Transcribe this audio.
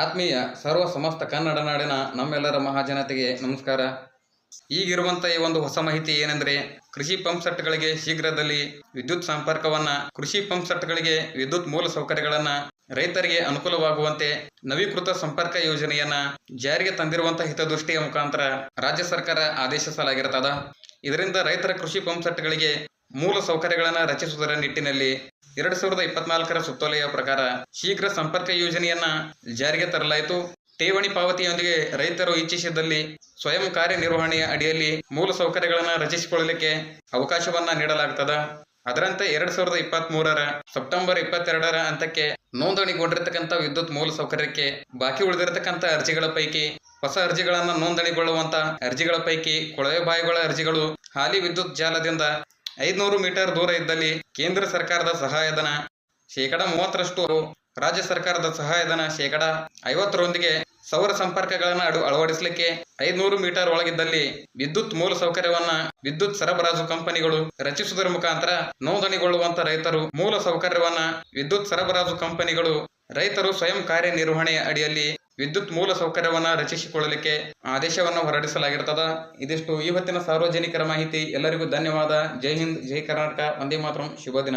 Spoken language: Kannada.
ಆತ್ಮೀಯ ಸರ್ವ ಸಮಸ್ತ ಕನ್ನಡ ನಾಡಿನ ನಮ್ಮೆಲ್ಲರ ಮಹಾಜನತೆಗೆ ನಮಸ್ಕಾರ. ಈಗಿರುವಂಥ ಈ ಒಂದು ಹೊಸ ಮಾಹಿತಿ ಏನೆಂದರೆ ಕೃಷಿ ಪಂಪ್ ಸೆಟ್ಗಳಿಗೆ ಶೀಘ್ರದಲ್ಲಿ ವಿದ್ಯುತ್ ಸಂಪರ್ಕವನ್ನ, ಕೃಷಿ ಪಂಪ್ ಸೆಟ್ಗಳಿಗೆ ವಿದ್ಯುತ್ ಮೂಲ ಸೌಕರ್ಯಗಳನ್ನ ರೈತರಿಗೆ ಅನುಕೂಲವಾಗುವಂತೆ ನವೀಕೃತ ಸಂಪರ್ಕ ಯೋಜನೆಯನ್ನ ಜಾರಿಗೆ ತಂದಿರುವಂತಹ ಹಿತದೃಷ್ಟಿಯ ಮುಖಾಂತರ ರಾಜ್ಯ ಸರ್ಕಾರ ಆದೇಶಿಸಲಾಗಿರ್ತದ. ಇದರಿಂದ ರೈತರ ಕೃಷಿ ಪಂಪ್ ಸೆಟ್ಗಳಿಗೆ ಮೂಲ ಸೌಕರ್ಯಗಳನ್ನ ರಚಿಸುವುದರ ನಿಟ್ಟಿನಲ್ಲಿ ಎರಡ್ ಸಾವಿರದ ಇಪ್ಪತ್ನಾಲ್ಕರ ಸುತ್ತೋಲೆಯ ಪ್ರಕಾರ ಶೀಘ್ರ ಸಂಪರ್ಕ ಯೋಜನೆಯನ್ನ ಜಾರಿಗೆ ತರಲಾಯಿತು. ಠೇವಣಿ ಪಾವತಿಯೊಂದಿಗೆ ರೈತರು ಇಚ್ಛಿಸಿದಲ್ಲಿ ಸ್ವಯಂ ಕಾರ್ಯನಿರ್ವಹಣೆಯ ಅಡಿಯಲ್ಲಿ ಮೂಲ ಸೌಕರ್ಯಗಳನ್ನು ರಚಿಸಿಕೊಳ್ಳಲಿಕ್ಕೆ ಅವಕಾಶವನ್ನ ನೀಡಲಾಗ್ತದ. ಅದರಂತೆ ಎರಡ್ ಸಾವಿರದ ಇಪ್ಪತ್ತ್ ಮೂರರ ಸೆಪ್ಟೆಂಬರ್ ಇಪ್ಪತ್ತೆರಡರ ಹಂತಕ್ಕೆ ನೋಂದಣಿಗೊಂಡಿರತಕ್ಕಂಥ ವಿದ್ಯುತ್ ಮೂಲ ಸೌಕರ್ಯಕ್ಕೆ ಬಾಕಿ ಉಳಿದಿರತಕ್ಕಂಥ ಅರ್ಜಿಗಳ ಪೈಕಿ ಹೊಸ ಅರ್ಜಿಗಳನ್ನು ನೋಂದಣಿಗೊಳ್ಳುವಂತ ಅರ್ಜಿಗಳ ಪೈಕಿ ಕೊಳವೆ ಬಾವಿಗಳ ಅರ್ಜಿಗಳು, ಹಾಲಿ ವಿದ್ಯುತ್ ಜಾಲದಿಂದ ಐದುನೂರು ಮೀಟರ್ ದೂರ ಇದ್ದಲ್ಲಿ ಕೇಂದ್ರ ಸರ್ಕಾರದ ಸಹಾಯಧನ ಶೇಕಡ ಮೂವತ್ತರಷ್ಟು, ರಾಜ್ಯ ಸರ್ಕಾರದ ಸಹಾಯಧನ ಶೇಕಡ ಐವತ್ತರೊಂದಿಗೆ ಸೌರ ಸಂಪರ್ಕಗಳನ್ನು ಅಡು, ಅಳವಡಿಸಲಿಕ್ಕೆ ಐದುನೂರು ಮೀಟರ್ ಒಳಗಿದ್ದಲ್ಲಿ ವಿದ್ಯುತ್ ಮೂಲ ಸೌಕರ್ಯವನ್ನ ವಿದ್ಯುತ್ ಸರಬರಾಜು ಕಂಪನಿಗಳು ರಚಿಸುವುದರ ಮುಖಾಂತರ ನೋಂದಣಿಗೊಳ್ಳುವಂತ ರೈತರು ಮೂಲ ಸೌಕರ್ಯವನ್ನ ವಿದ್ಯುತ್ ಸರಬರಾಜು ಕಂಪನಿಗಳು ರೈತರು ಸ್ವಯಂ ಕಾರ್ಯನಿರ್ವಹಣೆಯ ಅಡಿಯಲ್ಲಿ ವಿದ್ಯುತ್ ಮೂಲ ಸೌಕರ್ಯವನ್ನ ರಚಿಸಿಕೊಳ್ಳಲಿಕ್ಕೆ ಆದೇಶವನ್ನು ಹೊರಡಿಸಲಾಗಿರ್ತದ. ಇದಿಷ್ಟು ಇವತ್ತಿನ ಸಾರ್ವಜನಿಕರ ಮಾಹಿತಿ. ಎಲ್ಲರಿಗೂ ಧನ್ಯವಾದ. ಜೈ ಹಿಂದ್, ಜೈ ಕರ್ನಾಟಕ. ಒಂದೇ ಮಾತ್ರ. ಶುಭ ದಿನ.